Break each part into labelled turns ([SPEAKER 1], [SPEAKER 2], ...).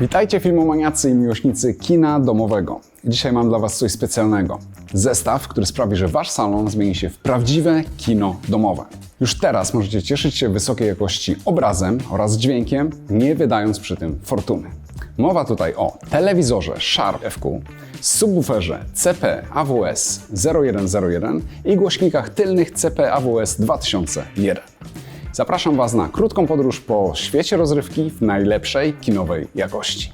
[SPEAKER 1] Witajcie filmomaniacy i miłośnicy kina domowego. Dzisiaj mam dla Was coś specjalnego. Zestaw, który sprawi, że Wasz salon zmieni się w prawdziwe kino domowe. Już teraz możecie cieszyć się wysokiej jakości obrazem oraz dźwiękiem, nie wydając przy tym fortuny. Mowa tutaj o telewizorze Sharp FQ, subwooferze CP AWS 0101 i głośnikach tylnych CP AWS 2001. Zapraszam Was na krótką podróż po świecie rozrywki w najlepszej kinowej jakości.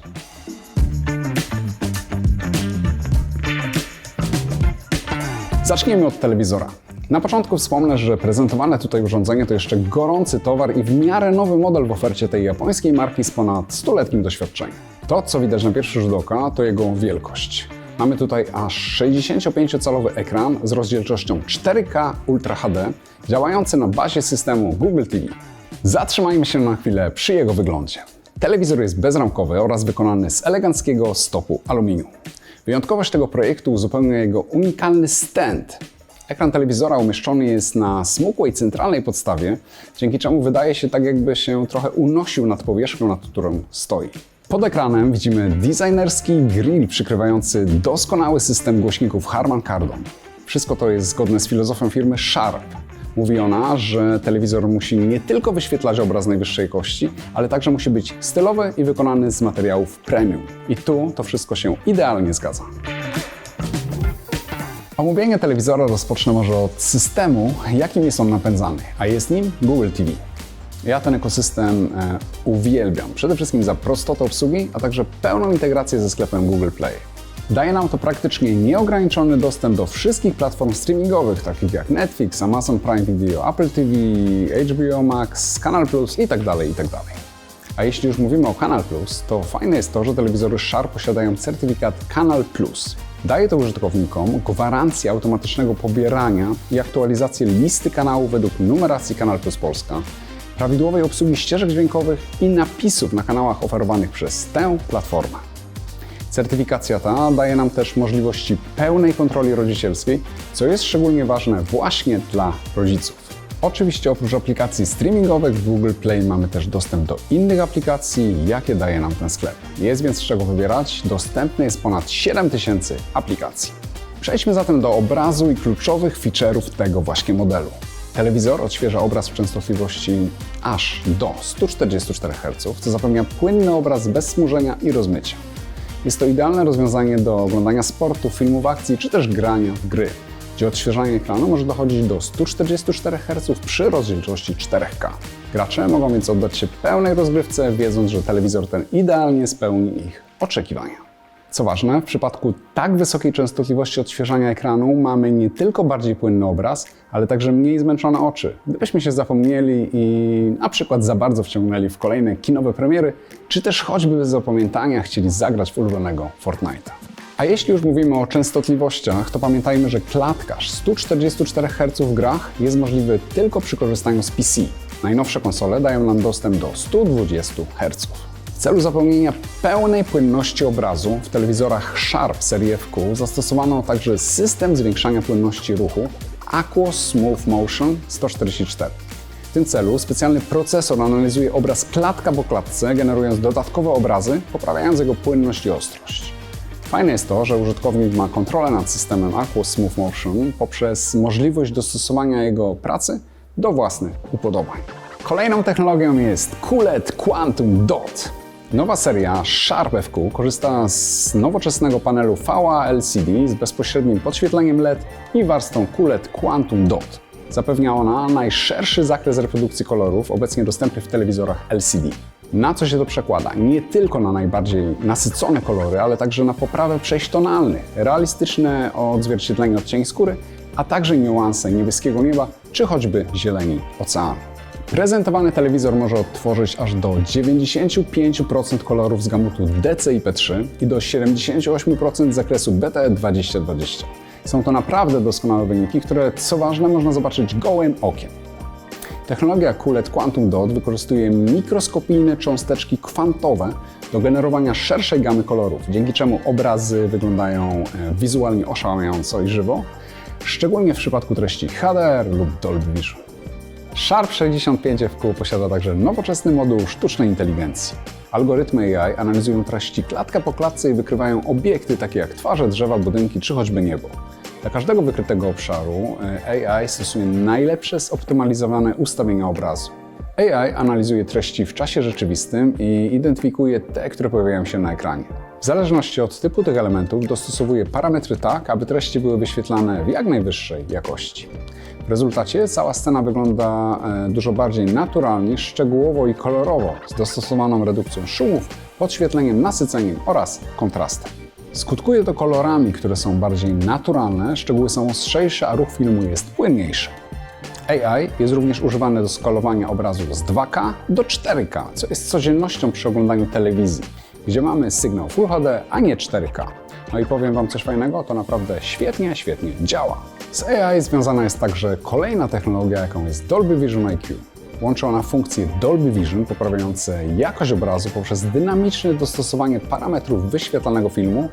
[SPEAKER 1] Zacznijmy od telewizora. Na początku wspomnę, że prezentowane tutaj urządzenie to jeszcze gorący towar i w miarę nowy model w ofercie tej japońskiej marki z ponad 100-letnim doświadczeniem. To, co widać na pierwszy rzut oka, to jego wielkość. Mamy tutaj aż 65-calowy ekran z rozdzielczością 4K Ultra HD, działający na bazie systemu Google TV. Zatrzymajmy się na chwilę przy jego wyglądzie. Telewizor jest bezramkowy oraz wykonany z eleganckiego stopu aluminium. Wyjątkowość tego projektu uzupełnia jego unikalny stand. Ekran telewizora umieszczony jest na smukłej centralnej podstawie, dzięki czemu wydaje się tak, jakby się trochę unosił nad powierzchnią, nad którą stoi. Pod ekranem widzimy designerski grill przykrywający doskonały system głośników Harman Kardon. Wszystko to jest zgodne z filozofią firmy Sharp. Mówi ona, że telewizor musi nie tylko wyświetlać obraz najwyższej jakości, ale także musi być stylowy i wykonany z materiałów premium. I tu to wszystko się idealnie zgadza. Omówienie telewizora rozpocznę może od systemu, jakim jest on napędzany, a jest nim Google TV. Ja ten ekosystem e, uwielbiam, przede wszystkim za prostotę obsługi, a także pełną integrację ze sklepem Google Play. Daje nam to praktycznie nieograniczony dostęp do wszystkich platform streamingowych, takich jak Netflix, Amazon Prime Video, Apple TV, HBO Max, Kanal Plus itd. itd. A jeśli już mówimy o Kanal Plus, to fajne jest to, że telewizory Sharp posiadają certyfikat Kanal Plus. Daje to użytkownikom gwarancję automatycznego pobierania i aktualizacji listy kanałów według numeracji Kanal Plus Polska, prawidłowej obsługi ścieżek dźwiękowych i napisów na kanałach oferowanych przez tę platformę. Certyfikacja ta daje nam też możliwości pełnej kontroli rodzicielskiej, co jest szczególnie ważne właśnie dla rodziców. Oczywiście oprócz aplikacji streamingowych w Google Play mamy też dostęp do innych aplikacji, jakie daje nam ten sklep. Jest więc z czego wybierać, dostępne jest ponad 7000 aplikacji. Przejdźmy zatem do obrazu i kluczowych feature'ów tego właśnie modelu. Telewizor odświeża obraz w częstotliwości aż do 144 Hz, co zapewnia płynny obraz bez smużenia i rozmycia. Jest to idealne rozwiązanie do oglądania sportu, filmów akcji czy też grania w gry, gdzie odświeżanie ekranu może dochodzić do 144 Hz przy rozdzielczości 4K. Gracze mogą więc oddać się pełnej rozgrywce, wiedząc, że telewizor ten idealnie spełni ich oczekiwania. Co ważne, w przypadku tak wysokiej częstotliwości odświeżania ekranu mamy nie tylko bardziej płynny obraz, ale także mniej zmęczone oczy. Gdybyśmy się zapomnieli i na przykład za bardzo wciągnęli w kolejne kinowe premiery, czy też choćby bez zapamiętania chcieli zagrać w ulubionego Fortnite'a. A jeśli już mówimy o częstotliwościach, to pamiętajmy, że klatkarz 144 Hz w grach jest możliwy tylko przy korzystaniu z PC. Najnowsze konsole dają nam dostęp do 120 Hz. Celu zapewnienia pełnej płynności obrazu w telewizorach Sharp serii FQ zastosowano także system zwiększania płynności ruchu Aquos Smooth Motion 144. W tym celu specjalny procesor analizuje obraz klatka po klatce, generując dodatkowe obrazy, poprawiając jego płynność i ostrość. Fajne jest to, że użytkownik ma kontrolę nad systemem Aquos Smooth Motion poprzez możliwość dostosowania jego pracy do własnych upodobań. Kolejną technologią jest QLED Quantum Dot. Nowa seria Sharp FQ korzysta z nowoczesnego panelu VA LCD z bezpośrednim podświetleniem LED i warstwą QLED Quantum Dot. Zapewnia ona najszerszy zakres reprodukcji kolorów obecnie dostępny w telewizorach LCD. Na co się to przekłada? Nie tylko na najbardziej nasycone kolory, ale także na poprawę przejść tonalnych, realistyczne odzwierciedlenie odcieni skóry, a także niuanse niebieskiego nieba czy choćby zieleni oceanu. Prezentowany telewizor może odtworzyć aż do 95% kolorów z gamutu DC i P3 i do 78% z zakresu BTE 2020. Są to naprawdę doskonałe wyniki, które co ważne można zobaczyć gołym okiem. Technologia QLED Quantum Dot wykorzystuje mikroskopijne cząsteczki kwantowe do generowania szerszej gamy kolorów, dzięki czemu obrazy wyglądają e, wizualnie oszałamiająco i żywo, szczególnie w przypadku treści HDR lub Dolby Vision. Sharp 65 FQ posiada także nowoczesny moduł sztucznej inteligencji. Algorytmy AI analizują treści klatka po klatce i wykrywają obiekty takie jak twarze, drzewa, budynki czy choćby niebo. Dla każdego wykrytego obszaru e, AI stosuje najlepsze zoptymalizowane ustawienia obrazu. AI analizuje treści w czasie rzeczywistym i identyfikuje te, które pojawiają się na ekranie. W zależności od typu tych elementów dostosowuje parametry tak, aby treści były wyświetlane w jak najwyższej jakości. W rezultacie cała scena wygląda e, dużo bardziej naturalnie, szczegółowo i kolorowo, z dostosowaną redukcją szumów, podświetleniem, nasyceniem oraz kontrastem. Skutkuje to kolorami, które są bardziej naturalne, szczegóły są ostrzejsze, a ruch filmu jest płynniejszy. AI jest również używane do skalowania obrazu z 2K do 4K, co jest codziennością przy oglądaniu telewizji, gdzie mamy sygnał Full HD, a nie 4K. No i powiem Wam coś fajnego, to naprawdę świetnie, świetnie działa. Z AI związana jest także kolejna technologia, jaką jest Dolby Vision IQ. Łączy ona funkcje Dolby Vision poprawiające jakość obrazu poprzez dynamiczne dostosowanie parametrów wyświetlanego filmu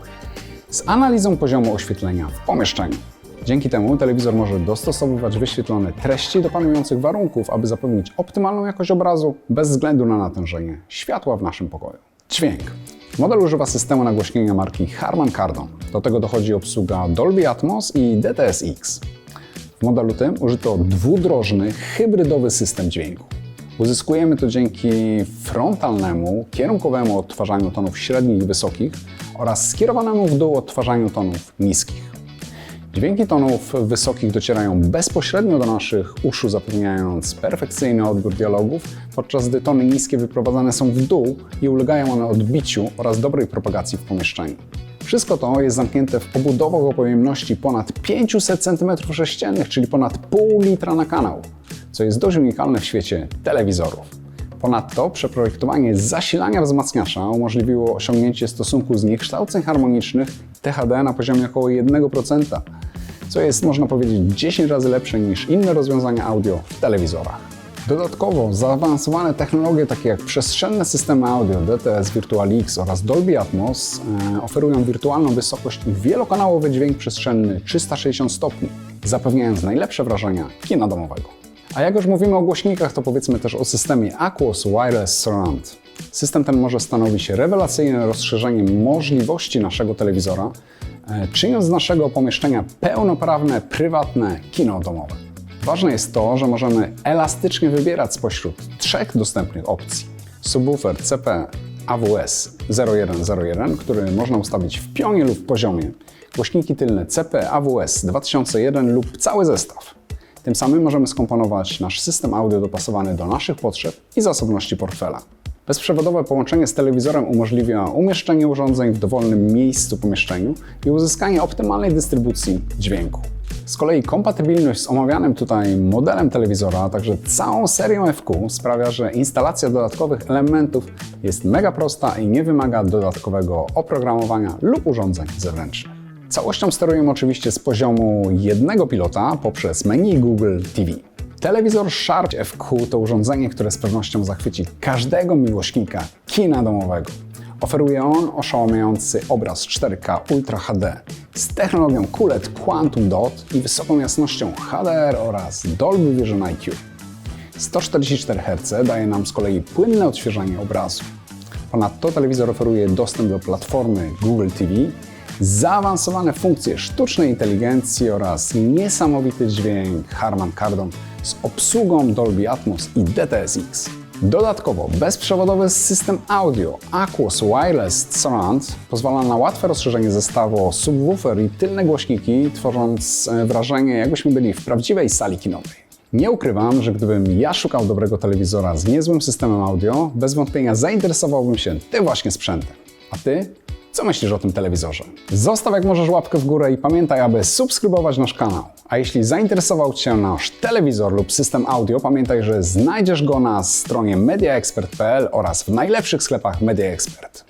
[SPEAKER 1] z analizą poziomu oświetlenia w pomieszczeniu. Dzięki temu telewizor może dostosowywać wyświetlone treści do panujących warunków, aby zapewnić optymalną jakość obrazu bez względu na natężenie światła w naszym pokoju. Dźwięk. Model używa systemu nagłośnienia marki Harman Kardon. Do tego dochodzi obsługa Dolby Atmos i DTS-X. W modelu tym użyto dwudrożny, hybrydowy system dźwięku. Uzyskujemy to dzięki frontalnemu, kierunkowemu odtwarzaniu tonów średnich i wysokich oraz skierowanemu w dół odtwarzaniu tonów niskich. Dźwięki tonów wysokich docierają bezpośrednio do naszych uszu, zapewniając perfekcyjny odbiór dialogów, podczas gdy tony niskie wyprowadzane są w dół i ulegają one odbiciu oraz dobrej propagacji w pomieszczeniu. Wszystko to jest zamknięte w obudowach o pojemności ponad 500 cm3, czyli ponad pół litra na kanał, co jest dość unikalne w świecie telewizorów. Ponadto przeprojektowanie zasilania wzmacniacza umożliwiło osiągnięcie stosunku zniekształceń harmonicznych THD na poziomie około 1%, co jest, można powiedzieć, 10 razy lepsze niż inne rozwiązania audio w telewizorach. Dodatkowo zaawansowane technologie takie jak przestrzenne systemy audio DTS Virtual-X oraz Dolby Atmos e, oferują wirtualną wysokość i wielokanałowy dźwięk przestrzenny 360 stopni, zapewniając najlepsze wrażenia kina domowego. A jak już mówimy o głośnikach, to powiedzmy też o systemie Aquos Wireless Surround. System ten może stanowić rewelacyjne rozszerzenie możliwości naszego telewizora, e, czyniąc z naszego pomieszczenia pełnoprawne, prywatne kino domowe. Ważne jest to, że możemy elastycznie wybierać spośród trzech dostępnych opcji. Subwoofer CP AWS 0101, który można ustawić w pionie lub poziomie, głośniki tylne CP AWS 2001 lub cały zestaw. Tym samym możemy skomponować nasz system audio dopasowany do naszych potrzeb i zasobności portfela. Bezprzewodowe połączenie z telewizorem umożliwia umieszczenie urządzeń w dowolnym miejscu pomieszczeniu i uzyskanie optymalnej dystrybucji dźwięku. Z kolei kompatybilność z omawianym tutaj modelem telewizora, a także całą serią FQ sprawia, że instalacja dodatkowych elementów jest mega prosta i nie wymaga dodatkowego oprogramowania lub urządzeń zewnętrznych. Całością sterujemy oczywiście z poziomu jednego pilota poprzez menu Google TV. Telewizor Sharp FQ to urządzenie, które z pewnością zachwyci każdego miłośnika kina domowego. Oferuje on oszałamiający obraz 4K Ultra HD z technologią QLED Quantum Dot i wysoką jasnością HDR oraz Dolby Vision IQ. 144 Hz daje nam z kolei płynne odświeżanie obrazu. Ponadto telewizor oferuje dostęp do platformy Google TV, zaawansowane funkcje sztucznej inteligencji oraz niesamowity dźwięk Harman Kardon z obsługą Dolby Atmos i DTS:X. Dodatkowo bezprzewodowy system audio Aquos Wireless Surround pozwala na łatwe rozszerzenie zestawu o subwoofer i tylne głośniki, tworząc e, wrażenie jakbyśmy byli w prawdziwej sali kinowej. Nie ukrywam, że gdybym ja szukał dobrego telewizora z niezłym systemem audio, bez wątpienia zainteresowałbym się tym właśnie sprzętem. A Ty? Co myślisz o tym telewizorze? Zostaw jak możesz łapkę w górę i pamiętaj, aby subskrybować nasz kanał. A jeśli zainteresował Cię nasz telewizor lub system audio, pamiętaj, że znajdziesz go na stronie mediaexpert.pl oraz w najlepszych sklepach Media Expert.